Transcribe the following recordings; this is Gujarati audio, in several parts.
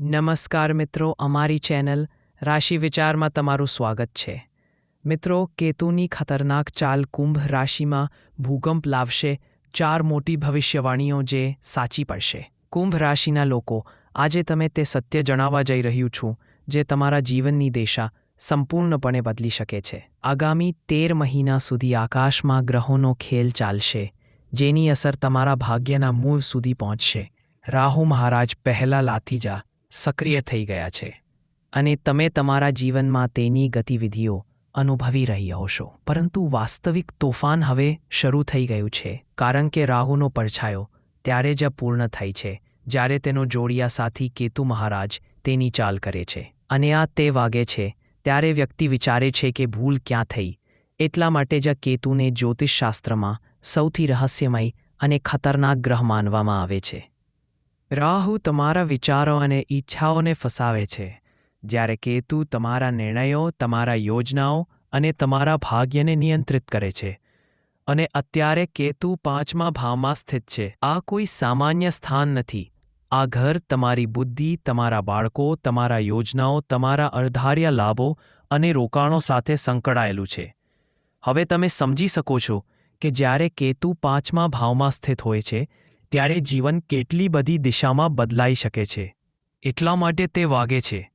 નમસ્કાર મિત્રો, અમારી ચેનલ રાશિ વિચારમાં તમારું સ્વાગત છે. મિત્રો, કેતુની ખતરનાક ચાલ કુંભ રાશિમાં ભૂકંપ લાવશે, ચાર મોટી ભવિષ્યવાણીઓ જે સાચી પડશે. કુંભ રાશિના લોકો, આજે તમે તે સત્ય જણાવવા જઈ રહ્યું છું, જે તમારા જીવનની દિશા સંપૂર્ણપણે બદલી શકે છે. આગામી તેર મહિના સુધી આકાશમાં ગ્રહોનો ખેલ ચાલશે, જેની અસર તમારા ભાગ્યના મૂળ સુધી પહોંચશે. રાહુ મહારાજ પહેલા લાથીજા સક્રિય થઈ ગયા છે અને તમે તમારા જીવનમાં તેની ગતિવિધિઓ અનુભવી રહ્યા હશો. પરંતુ વાસ્તવિક તોફાન હવે શરૂ થઈ ગયું છે, કારણ કે રાહુનો પડછાયો ત્યારે જ પૂર્ણ થાય છે, જ્યારે તેનો જોડિયા સાથી કેતુ મહારાજ તેની ચાલ કરે છે. અને આ તે વાગે છે, ત્યારે વ્યક્તિ વિચારે છે કે ભૂલ ક્યાં થઈ. એટલા માટે જ કેતુને જ્યોતિષશાસ્ત્રમાં સૌથી રહસ્યમય અને ખતરનાક ગ્રહ માનવામાં આવે છે. રાહુ તમારા વિચારો અને ઈચ્છાઓને ફસાવે છે. જ્યારે કેતુ તમારા નિર્ણયો, તમારા યોજનાઓ અને તમારા ભાગ્યને નિયંત્રિત કરે છે. અને અત્યારે કેતુ પાંચમા ભાવમાં સ્થિત છે. આ કોઈ સામાન્ય સ્થાન નથી. આ ઘર તમારી બુદ્ધિ, તમારા બાળકો, તમારા યોજનાઓ, તમારા અર્ધાર્ય લાભો અને રોકાણો સાથે સંકળાયેલું છે. હવે તમે સમજી શકો છો કે જ્યારે કેતુ પાંચમા ભાવમાં સ્થિત હોય છે ત્યારે જીવન કેટલી બધી દિશામાં બદલાઈ શકે છે. એટલા માટે તે વાગે છે.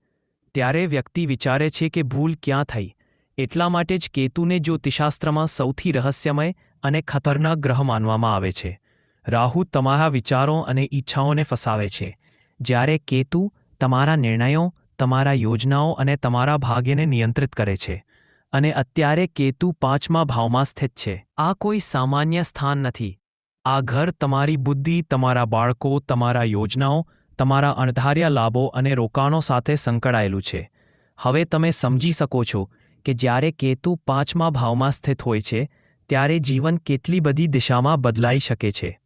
ત્યારે વ્યક્તિ વિચારે છે કે ભૂલ ક્યાં થઈ. એટલા માટે જ કેતુને જ્યોતિષાસ્ત્રમાં સૌથી રહસ્યમય અને ખતરનાક ગ્રહ માનવામાં આવે છે. રાહુ તમારા વિચારો અને ઈચ્છાઓને ફસાવે છે. જ્યારે કેતુ તમારા નિર્ણયો, તમારા યોજનાઓ અને તમારા ભાગ્યને નિયંત્રિત કરે છે. અને અત્યારે કેતુ પાંચમા ભાવમાં સ્થિત છે. આ કોઈ સામાન્ય સ્થાન નથી. આ ઘર તમારી બુદ્ધિ, તમારા બાળકો, તમારા યોજનાઓ, તમારા અણધાર્યા લાભો અને રોકાણો સાથે સંકળાયેલું છે. હવે તમે સમજી શકો છો કે જ્યારે કેતુ પાંચમા ભાવમાં સ્થિત હોય છે, ત્યારે જીવન કેટલી બધી દિશામાં બદલાઈ શકે છે.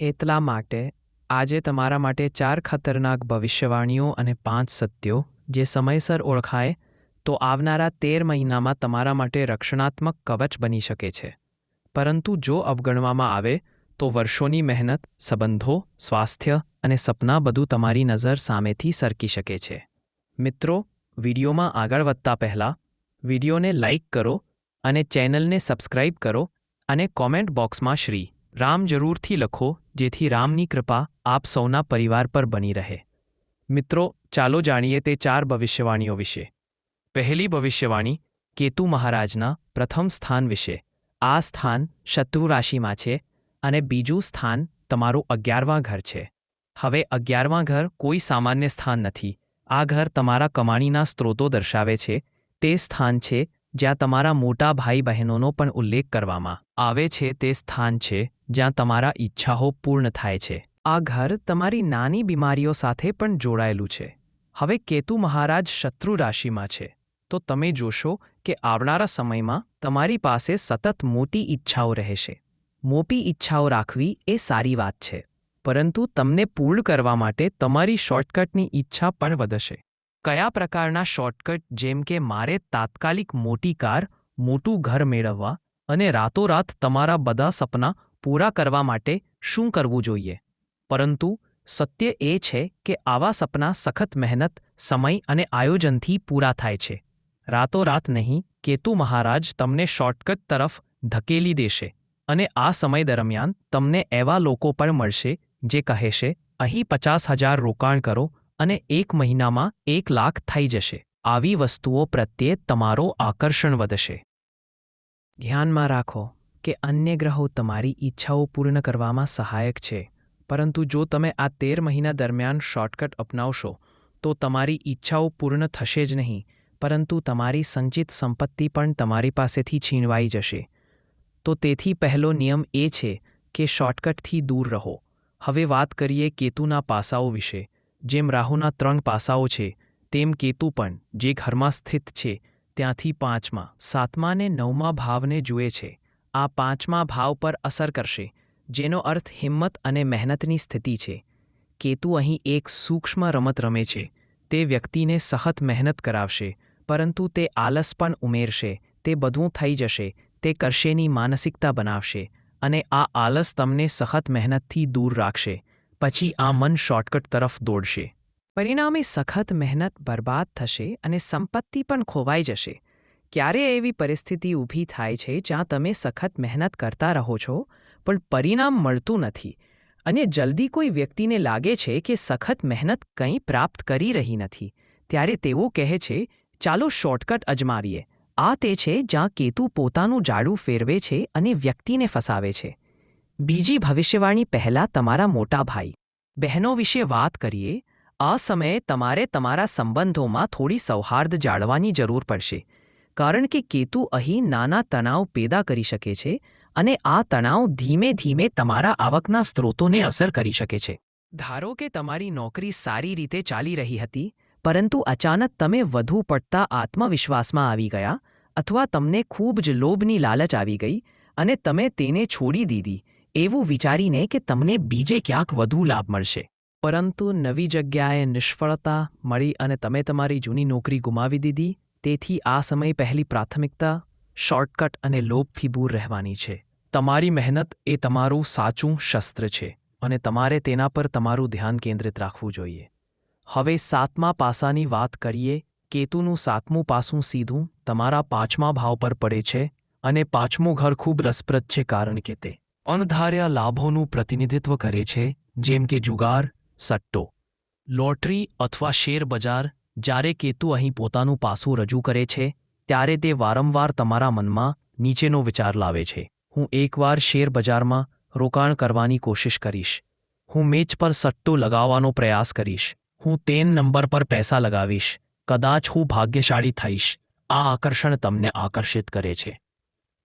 એટલા માટે આજે તમારા માટે ચાર ખતરનાક ભવિષ્યવાણીઓ અને પાંચ સત્યો જે સમયસર ઓળખાય, તો આવનારા તેર મહિનામાં તમારા માટે રક્ષણાત્મક કવચ બની શકે છે. પરંતુ જો અવગણવામાં આવે તો વર્ષોની મહેનત, સંબંધો, સ્વાસ્થ્ય અને સપના બધું તમારી નજર સામેથી સરકી શકે છે. મિત્રો, વિડીયોમાં આગળ વધતા પહેલાં વિડીયોને લાઇક કરો અને ચેનલને સબસ્ક્રાઇબ કરો અને કોમેન્ટ બોક્સમાં શ્રી રામ જરૂરથી લખો, જેથી રામની કૃપા આપ સૌના પરિવાર પર બની રહે. મિત્રો, ચાલો જાણીએ તે ચાર ભવિષ્યવાણીઓ વિશે. પહેલી ભવિષ્યવાણી, કેતુ મહારાજના પ્રથમ સ્થાન વિશે. આ સ્થાન શત્રુ રાશિમાં છે અને બીજું સ્થાન તમારું અગિયારવાં ઘર છે. હવે અગિયારવાં ઘર કોઈ સામાન્ય સ્થાન નથી. આ ઘર તમારા કમાણીના સ્ત્રોતો દર્શાવે છે. તે સ્થાન છે જ્યાં તમારા મોટા ભાઈ બહેનોનો પણ ઉલ્લેખ કરવામાં આવે છે. તે સ્થાન છે જ્યાં તમારા ઈચ્છાઓ પૂર્ણ થાય છે. આ ઘર તમારી નાની બીમારીઓ સાથે પણ જોડાયેલું છે. હવે કેતુ મહારાજ શત્રુ રાશિમાં છે. તો તમે જોશો કે આવનારા સમયમાં તમારી પાસે સતત મોટી ઈચ્છાઓ રહેશે. મોટી ઈચ્છાઓ રાખવી એ સારી વાત છે. પરંતુ તમને પૂર્ણ કરવા માટે તમારી શોર્ટકટની ઈચ્છા પણ વધશે. કયા પ્રકારના શોર્ટકટ જેમ કે મારે તાત્કાલિક મોટી કાર, મોટું ઘર મેળવવા અને રાતોરાત તમારા બધા સપના પૂરા કરવા માટે શું કરવું જોઈએ? પરંતુ સત્ય એ છે કે આવા સપના સખત મહેનત, સમય અને આયોજનથી પૂરા થાય છે. રાતોરાત નહીં, કેતુ મહારાજ તમને શોર્ટકટ તરફ ધકેલી દેશે. અને આ સમય દરમિયાન તમને એવા લોકો પણ મળશે જે કહેશે અહીં પચાસ હજાર રોકાણ કરો અને એક મહિનામાં એક લાખ થઈ જશે. આવી વસ્તુઓ પ્રત્યે તમારો આકર્ષણ વધશે. ધ્યાનમાં રાખો કે અન્ય ગ્રહો તમારી ઈચ્છાઓ પૂર્ણ કરવામાં સહાયક છે, પરંતુ જો તમે આ તેર મહિના દરમિયાન શોર્ટકટ અપનાવશો, તો તમારી ઈચ્છાઓ પૂર્ણ થશે જ નહીં, પરંતુ તમારી સંચિત સંપત્તિ પણ તમારી પાસેથી છીનવાઈ જશે. તો તેથી પહેલો નિયમ એ છે કે શોર્ટકટથી દૂર રહો. હવે વાત કરીએ કેતુના પાસાઓ વિશે. જેમ રાહુના ત્રણ પાસાઓ છે, તેમ કેતુ પણ, જે ઘરમાં સ્થિત છે, ત્યાંથી પાંચમા, સાતમા ને નવમા ભાવને જુએ છે. આ પાંચમા ભાવ પર અસર કરશે, જેનો અર્થ હિંમત અને મહેનતની સ્થિતિ છે. કેતુ અહીં એક સૂક્ષ્મ રમત રમે છે. તે વ્યક્તિને સખત મહેનત કરાવશે, પરંતુ તે આલસ પણ ઉમેરશે, તે બધું થઈ જશે તે કરશેની માનસિકતા બનાવશે અને આ આલસ તમને સખત મહેનતથી દૂર રાખશે, પછી આ મન શોર્ટકટ તરફ દોડશે. પરિણામે સખત મહેનત બરબાદ થશે અને સંપત્તિ પણ ખોવાઈ જશે. ક્યારે એવી પરિસ્થિતિ ઊભી થાય છે જ્યાં તમે સખત મહેનત કરતા રહો છો, પણ પરિણામ મળતું નથી અને જલ્દી કોઈ વ્યક્તિને લાગે છે કે સખત મહેનત કંઈ પ્રાપ્ત કરી રહી નથી, ત્યારે તેઓ કહે છે, ચાલો શોર્ટકટ અજમાવીએ. આ તે છે જ્યાં કેતુ પોતાનું જાડું ફેરવે છે અને વ્યક્તિને ફસાવે છે. બીજી ભવિષ્યવાણી પહેલાં તમારા મોટા ભાઈ. બહેનો વિશે વાત કરીએ, આ સમયે તમારે તમારા સંબંધોમાં થોડી સૌહાર્દ જાળવાની જરૂર પડશે. કારણ કે કેતુ અહીં નાના તણાવ પેદા કરી શકે છે અને આ તણાવ ધીમે ધીમે તમારા આવકના સ્ત્રોતોને અસર કરી શકે છે. ધારો કે તમારી નોકરી સારી રીતે ચાલી રહી હતી પરંતુ અચાનક તમે વધુ પડતા આત્મવિશ્વાસમાં આવી ગયા અથવા તમને ખૂબ જ લોભની લાલચ આવી ગઈ અને તમે તેને છોડી દીધી, એવું વિચારીને કે તમને બીજે ક્યાંક વધુ લાભ મળશે. પરંતુ નવી જગ્યાએ નિષ્ફળતા મળી અને તમે તમારી જૂની નોકરી ગુમાવી દીધી, તેથી આ સમય પહેલી પ્રાથમિકતા, શોર્ટકટ અને લોભથી દૂર રહેવાની છે. તમારી મહેનત એ તમારું સાચું શસ્ત્ર છે અને તમારે તેના પર તમારું ધ્યાન કેન્દ્રિત રાખવું જોઈએ. હવે સાતમા પાસાની વાત કરીએ, કેતુનું સાતમું પાસું સીધું તમારા પાંચમા ભાવ પર પડે છે અને પાંચમું ઘર ખૂબ રસપ્રદ છે કારણ કે તે અણધાર્યા લાભોનું પ્રતિનિધિત્વ કરે છે, જેમ કે જુગાર, સટ્ટો, લોટરી અથવા શેર બજાર. જ્યારે કેતુ અહીં પોતાનું પાસું રજૂ કરે છે, ત્યારે તે વારંવાર તમારા મનમાં નીચેનો વિચાર લાવે છે. હું એકવાર શેર બજારમાં રોકાણ કરવાની કોશિશ કરીશ. હું મેચ પર સટ્ટો લગાવવાનો પ્રયાસ કરીશ. હું તેન નંબર પર પૈસા લગાવીશ. કદાચ હું ભાગ્યશાળી થઈશ. આ આકર્ષણ તમને આકર્ષિત કરે છે.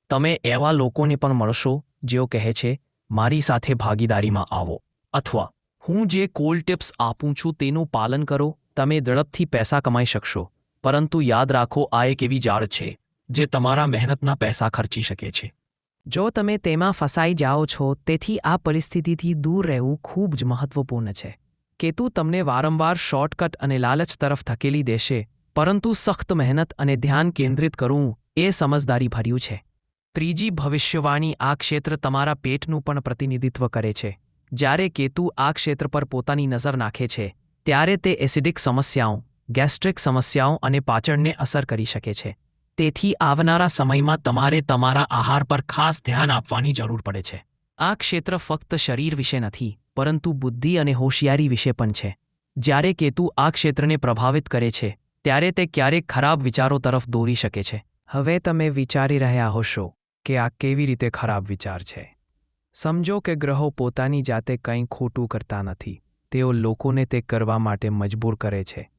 તમે એવા લોકોને પણ મળશો, જેઓ કહે છે, મારી સાથે ભાગીદારીમાં આવો. અથવા, હું જે કોલ ટિપ્સ આપું છું તેનું પાલન કરો, તમે ઝડપથી પૈસા કમાઈ શકશો. પરંતુ યાદ રાખો, આ એક એવી જાળ છે, જે તમારા મહેનતના પૈસા ખર્ચી શકે છે. જો તમે તેમાં ફસાઈ જાઓ છો, તેથી આ પરિસ્થિતિથી દૂર રહેવું ખૂબ જ મહત્વપૂર્ણ છે. કેતુ તમને વારંવાર શોર્ટકટ અને લાલચ તરફ ધકેલી દેશે, પરંતુ સખ્ત મહેનત અને ધ્યાન કેન્દ્રિત કરવું એ સમજદારી ભર્યું છે. ત્રીજી ભવિષ્યવાણી આ ક્ષેત્ર તમારા પેટનું પણ પ્રતિનિધિત્વ કરે છે. જ્યારે કેતુ આ ક્ષેત્ર પર પોતાની નજર નાખે છે, ત્યારે તે એસિડિક સમસ્યાઓ, ગેસ્ટ્રિક સમસ્યાઓ અને પાચનને અસર કરી શકે છે. તેથી આવનારા સમયમાં તમારે તમારા આહાર પર ખાસ ધ્યાન આપવાની જરૂર પડે છે. આ ક્ષેત્ર ફક્ત શરીર વિશે નથી પરંતુ બુદ્ધિ અને હોશિયારી વિશે પણ છે. જ્યારે કેતુ આ ક્ષેત્રને પ્રભાવિત કરે છે, ત્યારે તે ક્યારેક ખરાબ વિચારો તરફ દોરી શકે છે. હવે તમે વિચારી રહ્યા હોશો કે આ કેવી રીતે ખરાબ વિચાર છે. સમજો કે ગ્રહો પોતાની જાતે કંઈ ખોટું કરતા નથી. તેઓ લોકોને તે કરવા માટે મજબૂર કરે છે.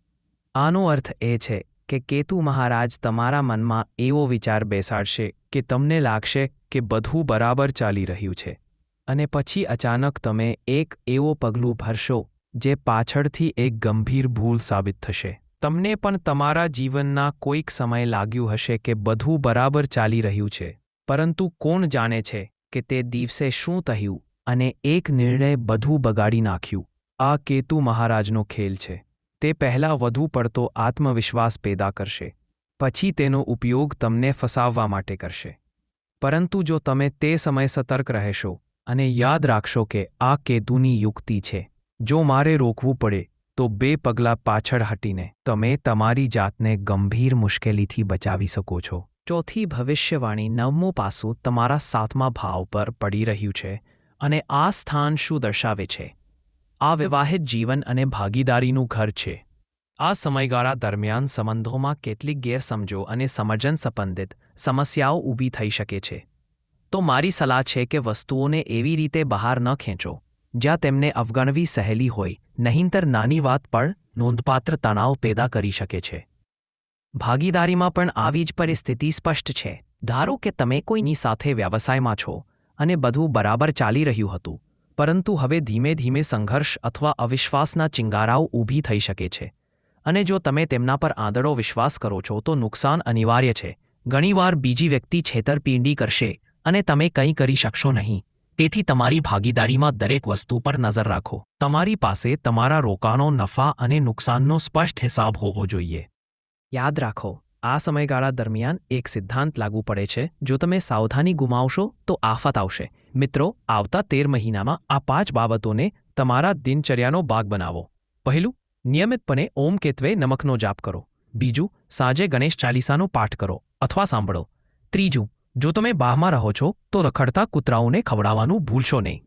આનો અર્થ એ છે કે કેતુ મહારાજ તમારા મનમાં એવો વિચાર બેસાડશે કે તમને લાગશે કે બધું બરાબર ચાલી રહ્યું છે. અને પછી અચાનક તમે એક એવો પગલું ભરશો, જે પાછળથી એક ગંભીર ભૂલ સાબિત થશે. તમને પણ તમારા જીવનના કોઈક સમય લાગ્યું હશે કે બધું બરાબર ચાલી રહ્યું છે. પરંતુ કોણ જાણે છે કે તે દિવસે શું થયું અને એક નિર્ણય બધું બગાડી નાખ્યું. આ કેતુ મહારાજનો ખેલ છે. તે પહેલાં વધુ પડતો આત્મવિશ્વાસ પેદા કરશે. પછી તેનો ઉપયોગ તમને ફસાવવા માટે કરશે. પરંતુ જો તમે તે સમય સતર્ક રહેશો અને યાદ રાખશો કે આ કેતુની યુક્તિ છે. જો મારે રોકવું પડે, તો બે પગલાં પાછળ હટીને તમે તમારી જાતને ગંભીર મુશ્કેલીથી બચાવી શકો છો. ચોથી ભવિષ્યવાણી નવમું પાસું તમારા સાતમા ભાવ પર પડી રહ્યું છે અને આ સ્થાન શું દર્શાવે છે? આ વિવાહિત જીવન અને ભાગીદારીનું ઘર છે. આ સમયગાળા દરમિયાન સંબંધોમાં કેટલીક ગેરસમજો અને સમજન સંબંધિત સમસ્યાઓ ઊભી થઈ શકે છે. તો મારી સલાહ છે કે વસ્તુઓને એવી રીતે બહાર ન ખેંચો, જ્યાં તેમને અવગણવી સહેલી હોય, નહીંતર નાની વાત પણ નોંધપાત્ર તણાવ પેદા કરી શકે છે. ભાગીદારીમાં પણ આવી જ પરિસ્થિતિ સ્પષ્ટ છે. ધારો કે તમે કોઈની સાથે વ્યવસાયમાં છો અને બધું બરાબર ચાલી રહ્યું હતું, પરંતુ હવે ધીમે ધીમે સંઘર્ષ અથવા અવિશ્વાસના ચિંગારાઓ ઊભી થઈ શકે છે. અને જો તમે તેમના પર આંધળો વિશ્વાસ કરો છો તો નુકસાન અનિવાર્ય છે. ઘણીવાર બીજી વ્યક્તિ છેતરપિંડી કરશે અને તમે કંઈ કરી શકશો નહીં. તેથી તમારી ભાગીદારીમાં દરેક વસ્તુ પર નજર રાખો. તમારી પાસે તમારા રોકાણો, નફા અને નુકસાનનો સ્પષ્ટ હિસાબ હોવો જોઈએ. યાદ રાખો, આ સમયગાળા દરમિયાન એક સિદ્ધાંત લાગુ પડે છે, જો તમે સાવધાની ગુમાવશો, તો આફત આવશે. મિત્રો, આવતા તેર મહિનામાં આ પાંચ બાબતોને તમારા દિનચર્યાનો ભાગ બનાવો. પહેલું, નિયમિતપણે ઓમ કેતવે નમકનો જાપ કરો. બીજું, સાંજે ગણેશ ચાલીસાનો પાઠ કરો અથવા સાંભળો. ત્રીજું જો તમે બાહમાં રહો છો, તો રખડતા કૂતરાઓને ખવડાવવાનું ભૂલશો નહીં.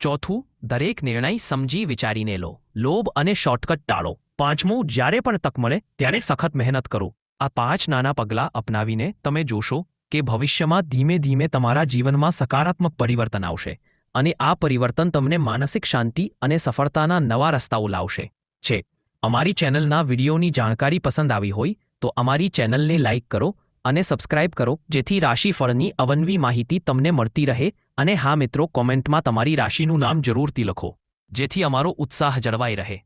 ચોથું, દરેક નિર્ણય સમજી વિચારીને લો. લોભ અને શોર્ટકટ ટાળો. પાંચમું, જ્યારે પણ તક મળે, ત્યારે સખત મહેનત કરો. આ પાંચ નાના પગલાં અપનાવીને તમે જોશો કે ભવિષ્યમાં ધીમે ધીમે તમારા જીવનમાં સકારાત્મક પરિવર્તન આવશે અને આ પરિવર્તન તમને માનસિક શાંતિ અને સફળતાના નવા રસ્તાઓ લાવશે. છે અમારી ચેનલના વિડીયોની જાણકારી પસંદ આવી હોય તો અમારી ચેનલને લાઇક કરો અને સબસ્ક્રાઇબ કરો, જેથી રાશિફળની અવનવી માહિતી તમને મળતી રહે અને હા મિત્રો, કોમેન્ટમાં તમારી રાશિનું નામ જરૂરથી લખો, જેથી અમારો ઉત્સાહ જળવાઈ રહે.